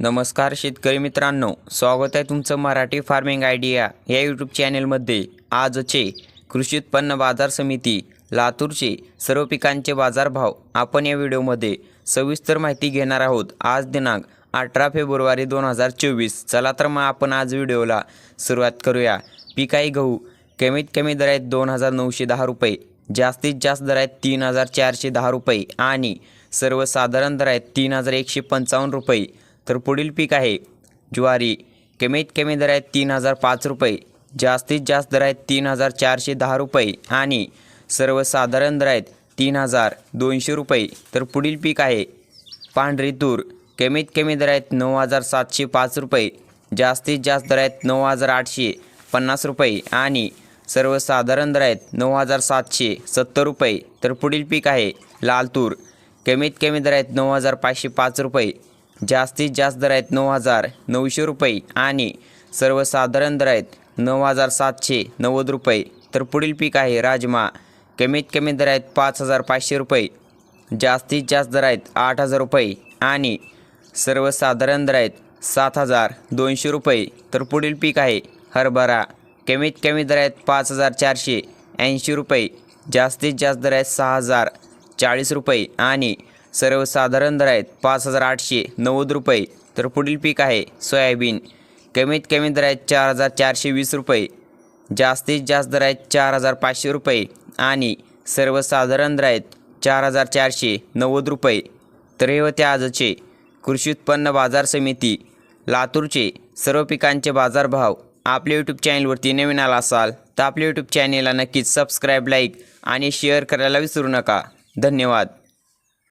नमस्कार शेतकरी मित्रांनो स्वागत आहे तुमचं मराठी फार्मिंग आयडिया या यूट्यूब चॅनेलमध्ये आजचे कृषी उत्पन्न बाजार समिती लातूरचे सर्व पिकांचे बाजारभाव आपण या व्हिडिओमध्ये सविस्तर माहिती घेणार आहोत. आज दिनांक अठरा फेब्रुवारी दोन हजार चोवीस. चला तर मग आपण आज व्हिडिओला सुरुवात करूया. पिकाई गहू कमीत कमी दर आहेत दोन हजार नऊशे दहा रुपये जास्तीत जास्त दर आहेत तीन हजार चारशे दहा रुपये आणि सर्वसाधारण दर आहेत तीन हजार एकशे पंचावन्न रुपये. तर पुढील पीक आहे ज्वारी. कमीत कमी दर आहेत तीन हजार पाच रुपये जास्तीत जास्त दर आहेत तीन हजार चारशे दहा रुपये आणि सर्वसाधारण दर आहेत तीन हजार दोनशे रुपये. तर पुढील पीक आहे पांढरी तूर. कमीत कमी दर आहेत नऊ हजार सातशे पाच रुपये जास्तीत जास्त दर आहेत नऊ हजार आठशे पन्नास रुपये आणि सर्वसाधारण दर आहेत नऊ हजार सातशे सत्तर रुपये. तर पुढील पीक आहे लाल तूर. कमीत कमी दर आहेत नऊ हजार पाचशे पाच रुपये जास्तीत जास्त दर आहेत नऊ हजार नऊशे रुपये आणि सर्वसाधारण दर आहेत नऊ हजार सातशे नव्वद रुपये. तर पुढील पीक आहे राजमा. कमीत कमी दर आहेत पाच हजार पाचशे रुपये. जास्तीत जास्त दर आहेत आठ हजार रुपये आणि सर्वसाधारण दर आहेत सात हजार दोनशे रुपये. तर पुढील पीक आहे हरभरा. कमीत कमी दर आहेत पाच हजार चारशे ऐंशी रुपये. जास्तीत जास्त दर आहेत सहा हजार चाळीस रुपये आणि सर्वसाधारण दर आहेत. पाच हजार आठशे नव्वद रुपये. तर पुढील पीक आहे सोयाबीन. कमीत कमी दर आहेत चार हजार चारशे वीस रुपये. जास्तीत जास्त दर आहेत चार हजार पाचशे रुपये. आणि सर्वसाधारण दर आहेत चार हजार चारशे नव्वद रुपये. तर हे होते आजचे कृषी उत्पन्न बाजार समिती. लातूरचे सर्व पिकांचे बाजारभाव. आपल्या यूट्यूब चॅनलवरती नवीन आला असाल तर आपल्या यूट्यूब चॅनेलला नक्कीच सबस्क्राईब लाईक आणि शेअर करायला विसरू नका. धन्यवाद.